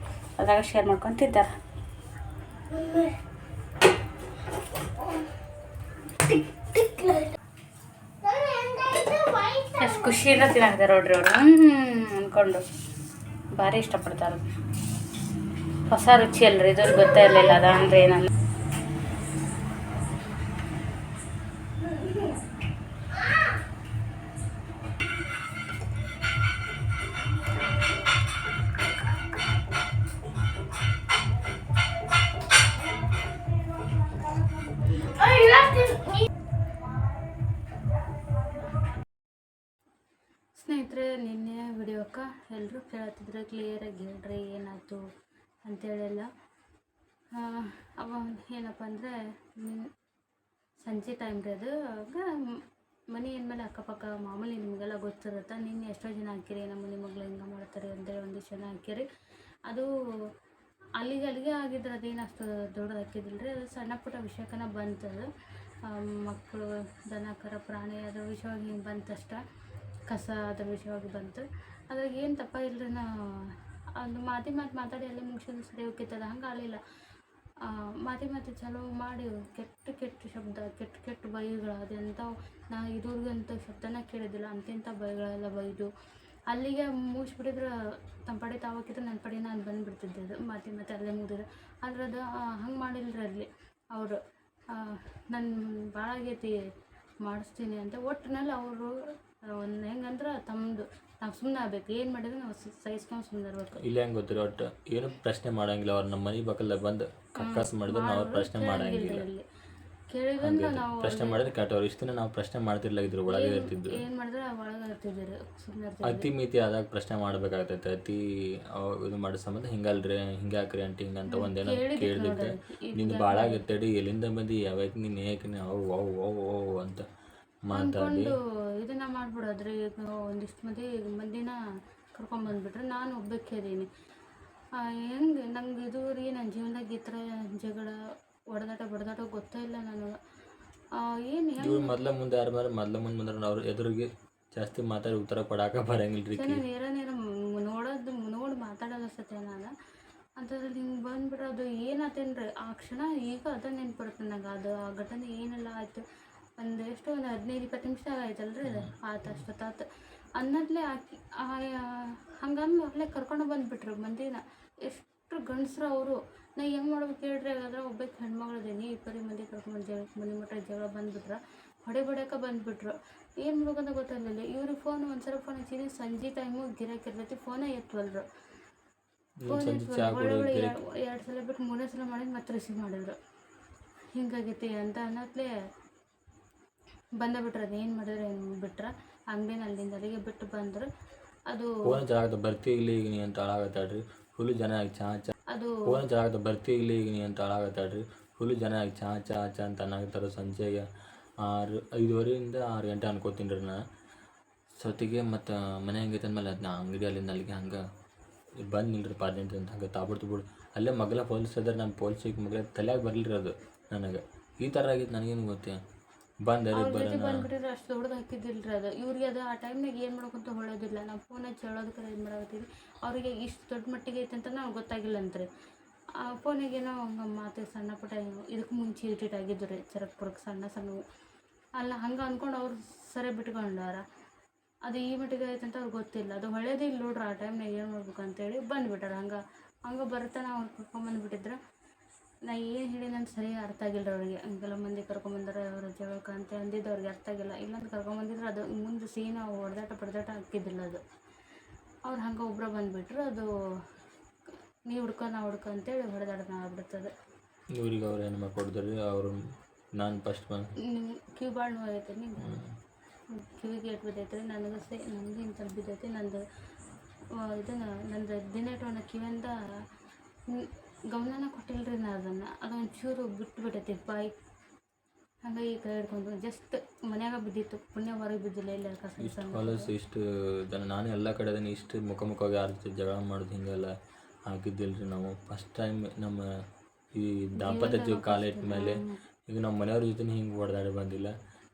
ಅದ್ರಾಗ ಶೇರ್ ಮಾಡ್ಕೊಂಡು ತಿಂತಾರೆ ಎಷ್ಟು ಖುಷಿಯಿಂದ ತಿನ್ನಾಕ್ತಾರೆ ನೋಡ್ರಿ ಅವರು. ಅಂದ್ಕೊಂಡು ಭಾರಿ ಇಷ್ಟಪಡ್ತಾರೆ. ಹೊಸ ರುಚಿ ಅಲ್ರಿ ಇದು ಗೊತ್ತೇ ಇರಲಿಲ್ಲ ಅದ ಅಂದ್ರೆ ಏನಂತ ಎಲ್ಲರೂ ಕೇಳ್ತಿದ್ರು ಕ್ಲಿಯರಾಗಿ ಹೇಳ್ರಿ ಏನಾಯ್ತು ಅಂತೇಳೆಲ್ಲ. ಅವ ಏನಪ್ಪ ಅಂದರೆ ಸಂಜೆ ಟೈಮ್ ರೀ ಅದು. ಆಗ ಮನೆ ಏನ್ಮೇಲೆ ಅಕ್ಕಪಕ್ಕ ಮಾಮೂಲಿ ನಿಮಗೆಲ್ಲ ಗೊತ್ತಿರುತ್ತೆ ನಿನ್ನೆ ಎಷ್ಟೋ ಜನ ಹಾಕಿರಿ, ನಮ್ಮ ಮನೆ ಮಗಳು ಹಿಂಗೆ ಮಾಡ್ತಾರೆ ಅಂತೇಳಿ ಒಂದಿಷ್ಟು ಜನ ಹಾಕಿರಿ. ಅದು ಅಲ್ಲಿಗೆ ಅಲ್ಲಿಗೆ ಆಗಿದ್ರೆ ಅದೇನು ಅಷ್ಟು ದೊಡ್ಡದು ಹಾಕಿದಿಲ್ಲ ಅದು ಸಣ್ಣ ಪುಟ್ಟ ವಿಷಯಕ್ಕನ ಬಂತದು ಮಕ್ಕಳು, ದನ, ಕರ, ಪ್ರಾಣಿ, ಅದ್ರ ವಿಷಯವಾಗಿ ಹಿಂಗೆ ಬಂತಷ್ಟ. ಕಸ ಅದ್ರ ವಿಷಯವಾಗಿ ಬಂತು. ಅದ್ರಾಗ ಏನು ತಪ್ಪ ಇಲ್ಲರಿ ನಾ, ಅದು ಮಾತಿ ಮಾತು ಮಾತಾಡಿ ಮುಗಿಸಿದ್ರೆ ಸರಿ ಹೋಗಿತ್ತದ ಹಂಗೆ ಆಗಲಿಲ್ಲ. ಮಾತಿ ಮಾತು ಚಲೋ ಮಾಡಿ ಕೆಟ್ಟ ಕೆಟ್ಟ ಶಬ್ದ, ಕೆಟ್ಟ ಕೆಟ್ಟ ಬೈಗಳು, ಅದೆಂಥವು, ನಾ ಇದುವರೆಗಂತ ಶಬ್ದನ ಕೇಳಿದ್ದಿಲ್ಲ ಅಂತಿಂಥ ಬೈಗಳೆಲ್ಲ ಬೈದು, ಅಲ್ಲಿಗೆ ಮುಗಿಸ್ಬಿಟ್ಟಿದ್ರೆ ತಮ್ಮ ಪಡೆ ತಾವಕ್ಕಿದ್ರೆ ನನ್ನ ಪಡೆ ನಾನು ಬಂದುಬಿಡ್ತಿದ್ದೆ, ಅದು ಮಾತಿ ಮತ್ತೆ ಅಲ್ಲೇ ಮುಗಿದ್ರೆ ಆದ್ರೆ ಅದು ಹಂಗೆ ಮಾಡಿಲ್ಲರಿ ಅಲ್ಲಿ ಅವರು. ನನ್ನ ಭಾಳ ಆಗೈತಿ, ಮಾಡಿಸ್ತೀನಿ ಅಂತ ಒಟ್ಟಿನಲ್ಲಿ ಅವರು, ಒಂದು ಹೆಂಗಂದ್ರೆ ತಮ್ಮದು ನಾವು ಸುಮ್ಮನೆ ಆಗ್ಬೇಕು. ಏನು ಮಾಡಿದ್ರೆ ನಾವು ಸಹಿಸ್ಕೊಂಡು ಸುಮ್ಮನೆ ಇರ್ಬೇಕು. ಇಲ್ಲ ಹೆಂಗೆ ಗೊತ್ತಿರೋ ಒಟ್ಟು ಏನು ಪ್ರಶ್ನೆ ಮಾಡಂಗಿಲ್ಲ. ಅವ್ರು ನಮ್ಮ ಮನೆ ಪಕ್ಕದ ಬಂದು ಕಕ್ಕಾಸ್ ಮಾಡಿದ್ರು ನಾವು ಪ್ರಶ್ನೆ ಮಾಡಂಗಿಲ್ಲ. ಕೇಳಿದ್ರೆ ನಾವು ಪ್ರಶ್ನೆ ಮಾಡಿದ್ರೆ ಕೆಟ್ಟವ್ರು ಇಷ್ಟು ದಿನ ನಾವು ಪ್ರಶ್ನೆ ಮಾಡ್ತಿರ್ಲಿಲ್ಲ ಇದ್ರ ಒಳಗೆ ಇರ್ತಿದ್ರು. ಏನು ಮಾಡಿದ್ರೆ ಒಳಗೆ ಇರ್ತಿದ್ದೀರಿ. ಸುಮ್ಮನೆ ಇರ್ತಿದ್ವಿ ಅತಿ ಮಿತಿ ಆದಾಗ ಪ್ರಶ್ನೆ ಮಾಡ್ಬೇಕಾಗ್ತೈತೆ. ಅತಿ ಅವ್ ಇದು ಮಾಡೋ ಸಂಬಂಧ ಹಿಂಗಲ್ರಿ ಹಿಂಗೆ ಹಾಕ್ರಿ ಅಂಟಿ ಹಿಂಗಂತ ಒಂದೇನೋ ಕೇಳಿದ್ದೆ ನಿಂದು ಭಾಳ ಆಗತ್ತೇಡಿ ಎಲ್ಲಿಂದ ಬಂದು ಯಾವಾಗ ನೀನು ಹೇಗೆ ಅವು ಓ ಅವು ಅವು ಅಂತ. ಮಾತಾಡಿ. ಇದನ್ನ ಮಾಡ್ಬಿಡೋದ್ರಿ ಈಗ ಒಂದಿಷ್ಟು ಮಂದಿ ಮಂದಿನ ಕರ್ಕೊಂಬಂದ್ಬಿಟ್ರೆ ನಾನು ಒಬ್ಬಕ್ಕೆ ಅದೀನಿ ಹೆಂಗೆ ನಂಗೆ ಇದು ರೀ ನನ್ನ ಜೀವನದಾಗ ಈ ಥರ ಜಗಳ ಹೊಡೆದಾಟ ಬಡದಾಟ ಗೊತ್ತೇ ಇಲ್ಲ ನನಗೆ. ಏನು ಇವ್ರು ಮೊದ್ಲ ಮುಂದೆ ಯಾರು ಮಾರ ಮೊದ್ಲ ಮುಂದೆ ಬಂದ್ರೆ ಅವ್ರ ಎದುರಿಗೆ ಜಾಸ್ತಿ ಮಾತಾಡಿ ಉತ್ತರ ಕೊಡಾಕ ಬರಂಗಿಲ್ಲ ರೀ ನೇರ ನೇರ ನೋಡೋದು ನೋಡಿ ಮಾತಾಡೋದು ಸತ್ಯ ನಾನು. ಅಂಥದ್ರಲ್ಲಿ ಹಿಂಗೆ ಬಂದ್ಬಿಟ್ರೆ ಅದು ಏನಾತೇನ್ರಿ? ಆ ಕ್ಷಣ ಈಗ ಅದ ನೆನ್ಪಿಡುತ್ತೆ ನಂಗೆ. ಅದು ಆ ಘಟನೆ ಏನೆಲ್ಲ ಆಯಿತು? ಒಂದು ಎಷ್ಟು ಒಂದು ಹದಿನೈದು ಇಪ್ಪತ್ತು ನಿಮಿಷ ಆಯ್ತಲ್ರಿ ಅದು ಆತು ಅಷ್ಟೊತ್ತಾತು ಅನ್ನದ್ಲೆ ಹಾಕಿ ಹಂಗಂದು ಅಲ್ಲೇ ಕರ್ಕೊಂಡು ಬಂದ್ಬಿಟ್ರು ಮಂದಿನ. ಎಷ್ಟು ಗಂಡಸ್ರು ಅವರು. ನಾ ಹೆಂಗೆ ಮಾಡ್ಬೇಕು ಹೇಳ್ರಿ ಹಾಗಾದ್ರೆ ಒಬ್ಬಕ್ಕೆ ಹೆಣ್ಮಗಳದೀನಿ ಇಬ್ಬರಿ ಮಂದಿ ಕರ್ಕೊಂಡ್ಬಂದು ಜಗಳ ಮನೆ ಮಟ್ಟ ಜಗಳ ಬಂದುಬಿಟ್ರೆ. ಹೊಡೆ ಬಡಿಯೋಕೆ ಬಂದ್ಬಿಟ್ರು. ಏನು ಮಾಡ್ಬೇಕಂತ ಗೊತ್ತಾಗಲಿಲ್ಲ. ಇವ್ರಿಗೆ ಫೋನ್ ಒಂದ್ಸಲ ಫೋನ್ ಹಚ್ಚಿದ್ರೆ ಸಂಜೆ ಟೈಮು ಗಿರಾಕಿ ಇರ್ತೈತಿ ಫೋನೇ ಎತ್ತವಲ್ರು ಫೋನ್ ಒಳ್ಳೆ ಎರಡು ಸಲ ಬಿಟ್ಟು ಮೂರನೇ ಸಲ ಮಾಡಿದ್ದು ಮತ್ತೆ ರಿಸೀವ್ ಮಾಡಿದ್ರು. ಹಿಂಗಾಗೈತಿ ಅಂತ ಅನ್ನತ್ಲೇ ಬಂದ ಬಿಟ್ರೆ ಅದೇನು ಏನು ಮಾಡಿದ್ರೆ ಏನು ಬಿಟ್ರೆ? ಅಂಗಡಿನ ಅಲ್ಲಿಂದ ಅಲ್ಲಿಗೆ ಬಿಟ್ಟು ಬಂದ್ರೆ. ಅದು ಫೋನ್ ಜಾಗದ ಬರ್ತಿ ಇಲ್ಲಿ ಈಗ ನೀ ಅಂತ ಹಾಳಾಗತ್ತಾಳ್ರಿ ಫುಲ್ ಜನ ಆಗಿ ಚಾ ಚಾ ಅದು ಫೋನ್ ಜಾಗದ ಬರ್ತಿ ಇಲ್ಲಿ ಈಗ ನೀ ಅಂತ ಹಾಳಾಗತ್ತಾಳ್ರಿ ಫುಲ್ ಜನ ಆಗಿ ಚಾ ಚಾ ಚಾ ಅಂತ ಅನ್ನಾಗತ್ತಾರ ಸಂಜೆಗೆ ಆರು ಐದುವರೆಯಿಂದ ಆರು ಗಂಟೆ ಅನ್ಕೋತೀನಿ ರೀ ನಾ ಸೊತ್ತಿಗೆ ಮತ್ತು ಮನೆ ಹೆಂಗೈತೆ ಅಂದಮೇಲೆ ಅದನ್ನ ಅಂಗಡಿ ಅಲ್ಲಿಂದ ಅಲ್ಲಿಗೆ ಹಂಗೆ ಬಂದು ನಿಲ್ರಿ ಪಾರ್ಜೆಂಟ್ ಅಂತ ಹಂಗೆ ತಾಬಿಡ್ತು ಬಿಡು. ಅಲ್ಲೇ ಮಗಲ ಪೊಲೀಸ್ ಅದ್ರ ನಾನು ಪೊಲೀಸಿಗೆ ಮಗಲ ಬರಲಿ ಬರಲಿಲ್ಲ ಅದು ನನಗೆ. ಈ ಥರ ಆಗಿತ್ತು ನನಗೇನು ಗೊತ್ತೇ? ಬಂದರೆ ಅವ್ರ ಜೊತೆ ಬಂದ್ಬಿಟ್ಟಿದ್ರೆ ಅಷ್ಟು ದೊಡ್ಡದು ಹಾಕಿದ್ದಿಲ್ರಿ ಅದು. ಇವ್ರಿಗೆ ಅದು ಆ ಟೈಮ್ನಾಗ ಏನು ಮಾಡ್ಕೊಂತ ಹೊಳೋದಿಲ್ಲ. ನಾವು ಫೋನ್ ಹಚ್ಚಿ ಹೇಳೋದಕ್ಕೆ ಏನು ಮಾಡಕತ್ತೀವಿ? ಅವರಿಗೆ ಇಷ್ಟು ದೊಡ್ಡ ಮಟ್ಟಿಗೆ ಐತೆ ಅಂತ ನಾವು ಗೊತ್ತಾಗಿಲ್ಲ ಅಂತ್ರಿ ಆ ಫೋನಿಗೆ ಏನೋ ಹಂಗೆ ಮಾತು ಸಣ್ಣ ಪುಟ್ಟ ಇದಕ್ಕೆ ಮುಂಚೆ ಇರಿಟೇಟ್ ಆಗಿದ್ದು ರೀ ಚರಕ್ಪುರಕ್ಕೆ ಸಣ್ಣ ಸಣ್ಣವು. ಅಲ್ಲ ಹಂಗೆ ಅಂದ್ಕೊಂಡು ಅವ್ರು ಸರಿ ಬಿಟ್ಕೊಂಡಾರ. ಅದು ಈ ಮಟ್ಟಿಗೆ ಐತೆ ಅಂತ ಅವ್ರಿಗೆ ಗೊತ್ತಿಲ್ಲ. ಅದು ಹೊಳೆದೇ ಇಲ್ಲ ನೋಡ್ರಿ ಆ ಟೈಮ್ನಾಗ ಏನು ಮಾಡ್ಬೇಕು ಅಂತೇಳಿ ಬಂದುಬಿಟ್ಟಾರ. ಹಂಗೆ ಹಂಗೆ ಬರ್ತಾನೆ ಅವ್ರು ಕರ್ಕೊಂಬಂದ್ಬಿಟ್ಟಿದ್ರೆ ನಾ ಏನು ಹೇಳಿದಂತ ಸರಿ ಅರ್ಥ ಆಗಿಲ್ಲ ಅವ್ರಿಗೆ. ಹಂಗೆಲ್ಲ ಮಂದಿ ಕರ್ಕೊಂಬಂದ್ರೆ ಅವ್ರ ಜಗಳಕ್ಕೆ ಅಂತ ಅಂದಿದ್ದು ಅವ್ರಿಗೆ ಅರ್ಥ ಆಗಿಲ್ಲ. ಇಲ್ಲಂತ ಕರ್ಕೊಂಬಂದಿದ್ರೆ ಅದು ಮುಂದೆ ಸೀನ್ ಹೊಡೆದಾಟ ಪಡೆದಾಟ ಹಾಕಿದ್ದಿಲ್ಲ ಅದು. ಅವ್ರು ಹಂಗೆ ಒಬ್ಬರ ಬಂದುಬಿಟ್ರು ಅದು ನೀ ಹುಡ್ಕೋ ನಾ ಹುಡ್ಕೊ ಅಂತೇಳಿ ಹೊಡೆದಾಡೋಣ ಆಗ್ಬಿಡ್ತದೆ. ಇವ್ರಿಗೆ ಅವ್ರು ಏನು ಮಾಡ್ಕೊಡ್ತಾರೆ ಅವರು ನಾನು ಫಸ್ಟ್ ಬಂದು. ನಿಮ್ಮ ಕಿವಿ ಭಾಳ ನಿಮ್ಗೆ? ಕಿವಿಗೆ ಏಟ್ ಬಿದ್ದೈತೆ ರೀ ನನಗೆ ಸೇ ನನಗೆ ಇಂಥ ಬಿದ್ದೈತೆ ನಂದು ಇದನ್ನು ನಂದು ದಿನ ಇಟ್ಟು ಕಿವಿಯಿಂದ ಗಮನನ ಕೊಟ್ಟಿಲ್ಲರಿ ನಾನು ಅದನ್ನು. ಒಂದು ಚೂರು ಬಿಟ್ಟು ಬಿಟ್ಟೈತಿ ಬಾಯಿ. ಹಂಗಾಗಿ ಈ ಕೈ ಹಿಡ್ಕೊಂಡು ಜಸ್ಟ್ ಮನ್ಯಾಗ ಬಿದ್ದಿತ್ತು. ಪುಣ್ಯ ಹೊರಗೆ ಬಿದ್ದಿಲ್ಲ ಇಲ್ಲ ಇಷ್ಟು ಹೊಲಸು ಇಷ್ಟು ಜನ ನಾನು ಎಲ್ಲ ಕಡೆ ಅದನ್ನು ಇಷ್ಟು ಮುಖ ಮುಖವಾಗಿ ಯಾರ ಜೊತೆ ಜಗಳ ಮಾಡೋದು ಹಿಂಗೆಲ್ಲ ಹಾಕಿದ್ದಿಲ್ಲ ರೀ ನಾವು. ಫಸ್ಟ್ ಟೈಮ್ ನಮ್ಮ ಈ ದಾಂಪತ್ಯ ಜೀವ ಕಾಲ ಇಟ್ಟ ಮೇಲೆ ಈಗ ನಮ್ಮ ಮನೆಯವ್ರ ಜೊತೆ ಹಿಂಗೆ ಹೊಡೆದಾಡಿ ಬಂದಿಲ್ಲ.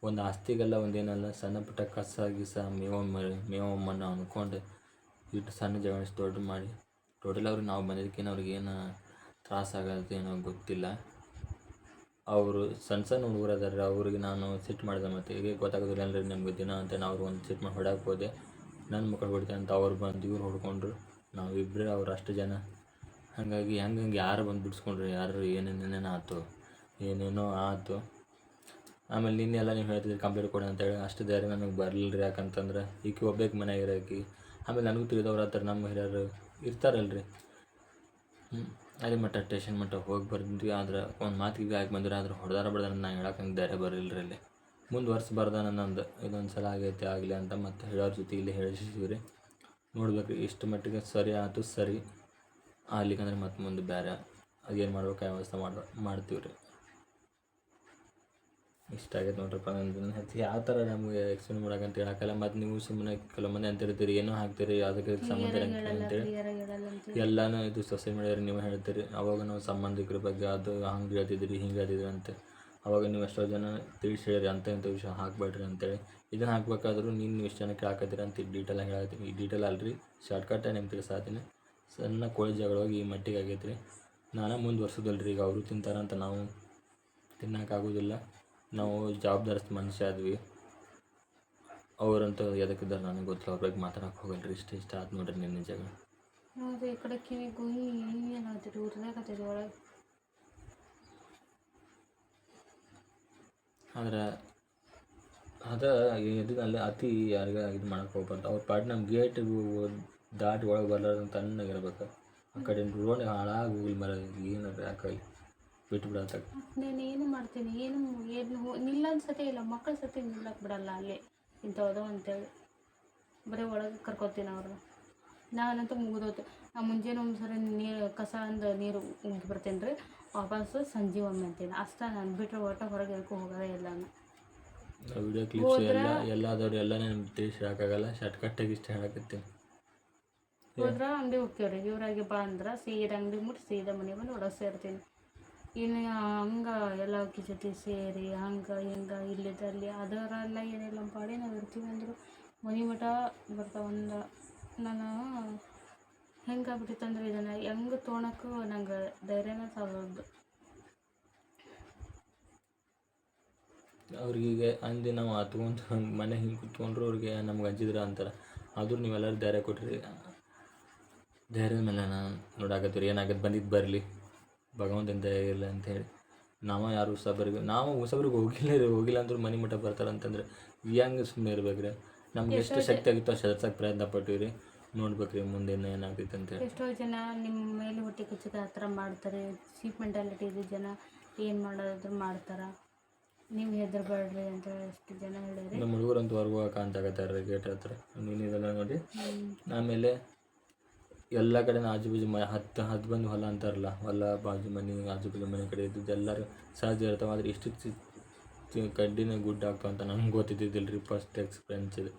ಒಂದು ಆಸ್ತಿಗೆಲ್ಲ ಒಂದೇನಲ್ಲ ಸಣ್ಣ ಪುಟ್ಟ ಕಸ ಗಿಸ ಮೇವ ಮೇವ ಮನ ಅಂದ್ಕೊಂಡು ಇಟ್ಟು ಸಣ್ಣ ಜಗಳ ದೊಡ್ಡ ಮಾಡಿ ಟೋಟಲ್ ಅವ್ರಿಗೆ ನಾವು ಬಂದಿದ್ದಕ್ಕೇನು ಅವ್ರಿಗೆ ಏನು ತ್ರಾಸ ಆಗತ್ತೆ ಏನೋ ಗೊತ್ತಿಲ್ಲ. ಅವರು ಸಣ್ಣ ಸಣ್ಣ ಹುಡುಗರು ಅವ್ರಿಗೆ ನಾನು ಸಿಟ್ ಮಾಡಿದೆ ಮತ್ತು ಹೇಗೆ ಗೊತ್ತಾಗೋದಿಲ್ಲ ಅಂದರೆ ನಿಮ್ಗೆ ದಿನ ಅಂತ ನಾವು ಅವ್ರಿಗೆ ಒಂದು ಸಿಟ್ ಮಾಡಿ ಹೊಡ್ಯಾಕೆ ಹೋದೆ ನನ್ನ ಮಕ್ಕಳು ಹೊಡಿತಾರೆ ಅಂತ ಅವ್ರು ಬಂದು ಇವ್ರು ಹೊಡ್ಕೊಂಡ್ರು. ನಾವಿಬ್ಬರೇ ಅವ್ರು ಅಷ್ಟು ಜನ. ಹಾಗಾಗಿ ಹೆಂಗೆ ಹಂಗೆ ಯಾರು ಬಂದು ಬಿಡಿಸ್ಕೊಂಡ್ರು, ಯಾರು ಏನೇನೇನೇನೋ ಆಯ್ತು ಏನೇನೋ ಆಯ್ತು ಆಮೇಲೆ ನಿನ್ನೆಲ್ಲ ನೀವು ಹೇಳ್ತಿದ್ರಿ ಕಂಪ್ಲೇಂಟ್ ಕೊಡಿ ಅಂತೇಳಿ ಅಷ್ಟು ಧೈರ್ಯ ನನಗೆ ಬರಲಿಲ್ಲ ರೀ ಯಾಕಂತಂದ್ರೆ ಈಕೆ ಒಬ್ಬೇಕು ಮನೆಯಾಗಿರಾಕಿ ಆಮೇಲೆ ನನಗೂ ತಿಳಿದವ್ರು ಆತರ ನಮ್ಮ ಹಿರಿಯರು ಇರ್ತಾರಲ್ರಿ. ಹ್ಞೂ ಅಲ್ಲಿ ಮಟ್ಟ ಟೇಷನ್ ಮಟ್ಟ ಹೋಗಿ ಬಂದ್ವಿ ಆದ್ರೆ ಒಂದು ಮಾತಿಗೆ ಆಗಿ ಬಂದ್ರೆ. ಆದ್ರೆ ಹೊಡೆದಾರ ಬಡ್ದಾರ. ನಾ ಹೇಳಕ್ಕೆ ಹಂಗೆ ಧೈರ್ಯ ಬರಲಿಲ್ಲ ರೀ ಅಲ್ಲಿ ಮುಂದುವರ್ಸ್ಬಾರ್ದ ನಂದು. ಇದೊಂದು ಸಲ ಆಗೈತೆ, ಆಗಲಿ ಅಂತ ಮತ್ತೆ ಹೇಳೋರ ಜೊತೆ ಇಲ್ಲಿ ಹೇಳಿಸಿದ್ವಿ ರೀ. ನೋಡ್ಬೇಕು ಇಷ್ಟು ಮಟ್ಟಿಗೆ ಸರಿ ಆಯ್ತು ಸರಿ ಆಗ್ಲಿಕ್ಕಂದ್ರೆ ಮತ್ತೆ ಮುಂದೆ ಬೇರೆ ಅದೇನು ಮಾಡ್ಬೇಕು ಆ ವ್ಯವಸ್ಥೆ ಮಾಡ ಮಾಡ್ತೀವಿ ರೀ. ಇಷ್ಟ ಆಗೈತೆ ನೋಡ್ರಪ್ಪ ನನ್ನ ಹೆಚ್ಚು ಯಾವ ಥರ ನಮಗೆ ಎಕ್ಸ್ಪ್ಲೇನ್ ಮಾಡೋಕ್ಕಂತ ಹೇಳೋಕ್ಕಲ್ಲ ಮತ್ತು ನೀವು ಸುಮ್ಮನೆ ಕೆಲವು ಮಂದಿ ಅಂತಿರ್ತೀರಿ, ಏನೋ ಹಾಕ್ತೀರಿ ಅದಕ್ಕೆ ಸಂಬಂಧ ಅಂತೇಳಿ ಅಂತ ಎಲ್ಲನೂ ಇದು ಸೋಷಿಯಲ್ ಮೀಡಿಯಾದಲ್ಲಿ ನೀವು ಹೇಳ್ತೀರಿ. ಅವಾಗ ನಾವು ಸಂಬಂಧಿಕರ ಬಗ್ಗೆ ಅದು ಹಂಗೆ ಹೇಳ್ತಿದ್ರಿ, ಹಿಂಗೆ ಹೇಳ್ತಿದ್ರಿ ಅಂತ. ಅವಾಗ ನೀವು ಎಷ್ಟೋ ಜನ ತಿಳಿಸಿ ಹೇಳಿರಿ ಅಂತ ಇಂಥ ವಿಷಯ ಹಾಕ್ಬೇಡ್ರಿ ಅಂತೇಳಿ. ಇದನ್ನು ಹಾಕ್ಬೇಕಾದ್ರೂ ನೀನು ಇಷ್ಟು ಜನಕ್ಕೆ ಕೇಳಾಕತ್ತೀರಿ ಅಂತ ಡೀಟೇಲ್ ಹೇಳ್ತೀನಿ ಈ ಡೀಟೇಲ್ ಅಲ್ರಿ ಶಾರ್ಟ್ಕಟ್ಟೇ ನಿಮ್ಗೆ ತಿಳಿಸಾತೀನಿ. ಸಣ್ಣ ಕೋಳಿ ಹೋಗಿ ಈ ಮಟ್ಟಿಗೆ ಆಗೈತೆ ರೀ ನಾನು ರೀ ಈಗ ಅವರು ತಿಂತಾರಂತ ನಾವು ತಿನ್ನೋಕ್ಕಾಗೋದಿಲ್ಲ ನಾವು ಜವಾಬ್ದಾರಿಸ್ತು ಮನುಷ್ಯ ಆದ್ವಿ. ಅವರಂತೂ ಎದಕ್ಕಿದ್ದಾರೆ ನನಗೆ ಗೊತ್ತಿಲ್ಲ, ಅವ್ರ ಬಗ್ಗೆ ಮಾತಾಡೋಕೆ ಹೋಗಲ್ಲ ರೀ ಇಷ್ಟ ಇಷ್ಟ ಆಯ್ತು ನೋಡ್ರಿ ನಿನ್ನೆ ಜಾಗ ಹೌದು ಈ ಕಡೆ ಕಿವಿ ಗುಯಿ ಏನಾಗ್ತೈತಿ ಉರ್ದಾಕತ್ತೈತಿ ಒಳಗೆ. ಆದ್ರೆ ಅದ ಇದನ್ನಲ್ಲಿ ಅತಿ ಯಾರಿಗ ಇದು ಮಾಡಕ್ಕೆ ಹೋಗ್ಬಾರ್ದು. ಅವ್ರ ಪಾಟ್ ನಮ್ಮ ಗೇಟ್ ದಾಟಿ ಒಳಗೆ ಬರ್ಲಾರ್ದಂತ ತಣ್ಣಗಿರ್ಬೇಕು. ಆ ಕಡೆ ರೋಡ್ ಹಾಳಾಗಿ ಹೋಗ್ಲಿ ಮರ ಏನಾದ್ರೆ ಆ ಕೈ ಬಿಟ್ಟು ಬಿಡತ್ತ ನಾನು ಏನು ಮಾಡ್ತೀನಿ ಏನು ಏನು ಇಲ್ಲ ನಿಲ್ಲೊಂದು ಸತಿ ಇಲ್ಲ ಮಕ್ಕಳ ಸತಿ ನಿಲ್ಲಕ್ಕೆ ಬಿಡಲ್ಲ ಅಲ್ಲಿ. ಇಂಥವ್ದು ಅಂತೇಳಿ. ಬರೀ ಒಳಗೆ ಕರ್ಕೊತೀನಿ ಅವ್ರನ್ನ ನಾನಂತೂ ಮುಗಿದೋತು ನಾ ಮುಂಜಾನೆ ಒಂದು ಸರಿ ನೀರು ಕಸ ಅಂದ ನೀರು ಉಂಟು ಬರ್ತೇನೆ ರೀ ವಾಪಸ್ಸು ಸಂಜೆ ಒಮ್ಮೆ ಅಂತೀನಿ. ಅಷ್ಟ ನಾನು ಬಿಟ್ಟರೆ ಒಟ್ಟು ಹೊರಗೆ ಎಲ್ಕೊ ಹೋಗೋದೇ ಇಲ್ಲ ನಾನು. ವಿಡಿಯೋ ಕ್ಲಿಪ್ಸ್ ಎಲ್ಲ ಎಲ್ಲ ಅದವ್ರು ಎಲ್ಲ ನಿಮ್ಗೆ ತಿಳಿಸಿ ಶಾರ್ಟ್ಕಟ್ಟಾಗಿ ಇಷ್ಟ ಹೇಳಕತ್ತೀನಿ ಹೋದ್ರ ಅಂಗಡಿ ಹೋಗ್ತೀವ್ರಿ. ಇವ್ರಾಗೆ ಬಾ ಅಂದ್ರೆ ಸೀದ ಅಂಗಡಿ ಮುಟ್ಟಿ ಸೀದಾ ಮನೆ ಬಂದು ಒಳಗೆ ಸೇರ್ತೀನಿ. ಇನ್ನು ಹಂಗೆ ಎಲ್ಲ ಅಕ್ಕಿ ಜೊತೆ ಸೇರಿ ಹಂಗೆ ಹಿಂಗೆ ಇಲ್ಲಿದ್ದಲ್ಲಿ ಅದರಲ್ಲ ಏನಿಲ್ಲ ಪಾಡಿ ನಾವು ಇರ್ತೀವಿ ಅಂದರು. ಮನೆ ಮಠ ಬರ್ತಾವಂದ ಒಂದು ನಾನು ಹೆಂಗಾಗ್ಬಿಟ್ಟಿತ್ತು ಅಂದ್ರೆ ಇದನ್ನು ಹೆಂಗೆ ತೊಗೊಳಕ್ಕೂ ನಂಗೆ ಧೈರ್ಯನೇ ಸಾಲೋದು. ಅವ್ರಿಗೆ ಅಂದು ನಾವು ಹತ್ಕೊಂತ ಮನೆ ಹಿಂಗೆ ಕುತ್ಕೊಂಡ್ರು ಅವ್ರಿಗೆ ನಮ್ಗೆ ಅಂಜಿದ್ರ ಅಂತಾರೆ. ಆದ್ರೂ ನೀವೆಲ್ಲರೂ ಧೈರ್ಯ ಕೊಟ್ರಿ. ಧೈರ್ಯದ ಮೇಲೆ ನಾನು ನೋಡಾಕತ್ತೀರಿ ಏನಾಗತ್ತೆ ಬಂದಿದ್ದು ಬರಲಿ. ಭಗವಂತನ ದಯ ಇರಲಿ ಅಂತೇಳಿ ನಾವು ಯಾರು ಹೊಸಬ್ರಿಗೆ ನಾವು ಹೊಸಬ್ರಿಗೆ ಹೋಗಿಲ್ಲ ರೀ. ಹೋಗಿಲ್ಲ ಅಂದ್ರೂ ಮನೆ ಮಠ ಬರ್ತಾರೆ ಅಂತಂದ್ರೆ ಹೆಂಗೆ ಸುಮ್ಮನೆ ಇರ್ಬೇಕ್ರಿ? ನಮ್ಗೆ ಎಷ್ಟು ಶಕ್ತಿ ಆಗಿತ್ತು ಅಷ್ಟು ಪ್ರಯತ್ನ ಪಟ್ಟಿವಿ ರೀ ನೋಡ್ಬೇಕ್ರಿ ಮುಂದೆ ಇನ್ನೂ ಏನಾಗ್ತೈತೆ ಅಂತೇಳಿ ಎಷ್ಟೋ ಜನ ನಿಮ್ಮ ಮೇಲೆ ಹೊಟ್ಟೆ ಕಿಚ್ಚಕ್ಕೆ ಆ ಥರ ಮಾಡ್ತಾರೆ. ಚೀಪ್ ಮೆಂಟಾಲಿಟಿ ಇದೆ ಜನ ಏನು ಮಾಡೋದಾದ್ರೂ ಮಾಡ್ತಾರೆ. ನೀವು ಹೆದರ್ಬೇಡ್ರಿ ಅಂತ ಎಷ್ಟು ಜನ ಹೇಳಿದ್ರಿ. ನಮ್ಮ ಹುಡುಗರಂತೂ ಹೊರಗೆ ಹೋಗಕ್ಕೆ ಅಂತಾಗತ್ತಾರೆ ಗೇಟ್ ಹತ್ರ. ನೀನು ಇದೆಲ್ಲ ನೋಡಿ. ಆಮೇಲೆ ಎಲ್ಲ ಕಡೆ ಆಜು ಬಾಜು ಮ ಹತ್ತು ಹತ್ತು ಬಂದು ಹೊಲ ಅಂತಾರಲ್ಲ ಹೊಲ ಬಾಜು ಮನೆ ಆಜು ಬಾಜು ಮನೆ ಕಡೆ ಇದ್ದಿದ್ದು ಎಲ್ಲರೂ ಸಹಜ ಇರ್ತಾವೆ ಆದರೆ ಇಷ್ಟು ಕಡ್ಡಿನ ಗುಡ್ಡ ಆಗ್ತಾವ ಅಂತ ನಮ್ಗೆ ಗೊತ್ತಿದ್ದಿದ್ದಿಲ್ಲ ರೀ ಫಸ್ಟ್ ಎಕ್ಸ್ಪೀರಿಯನ್ಸ್ ಇದು.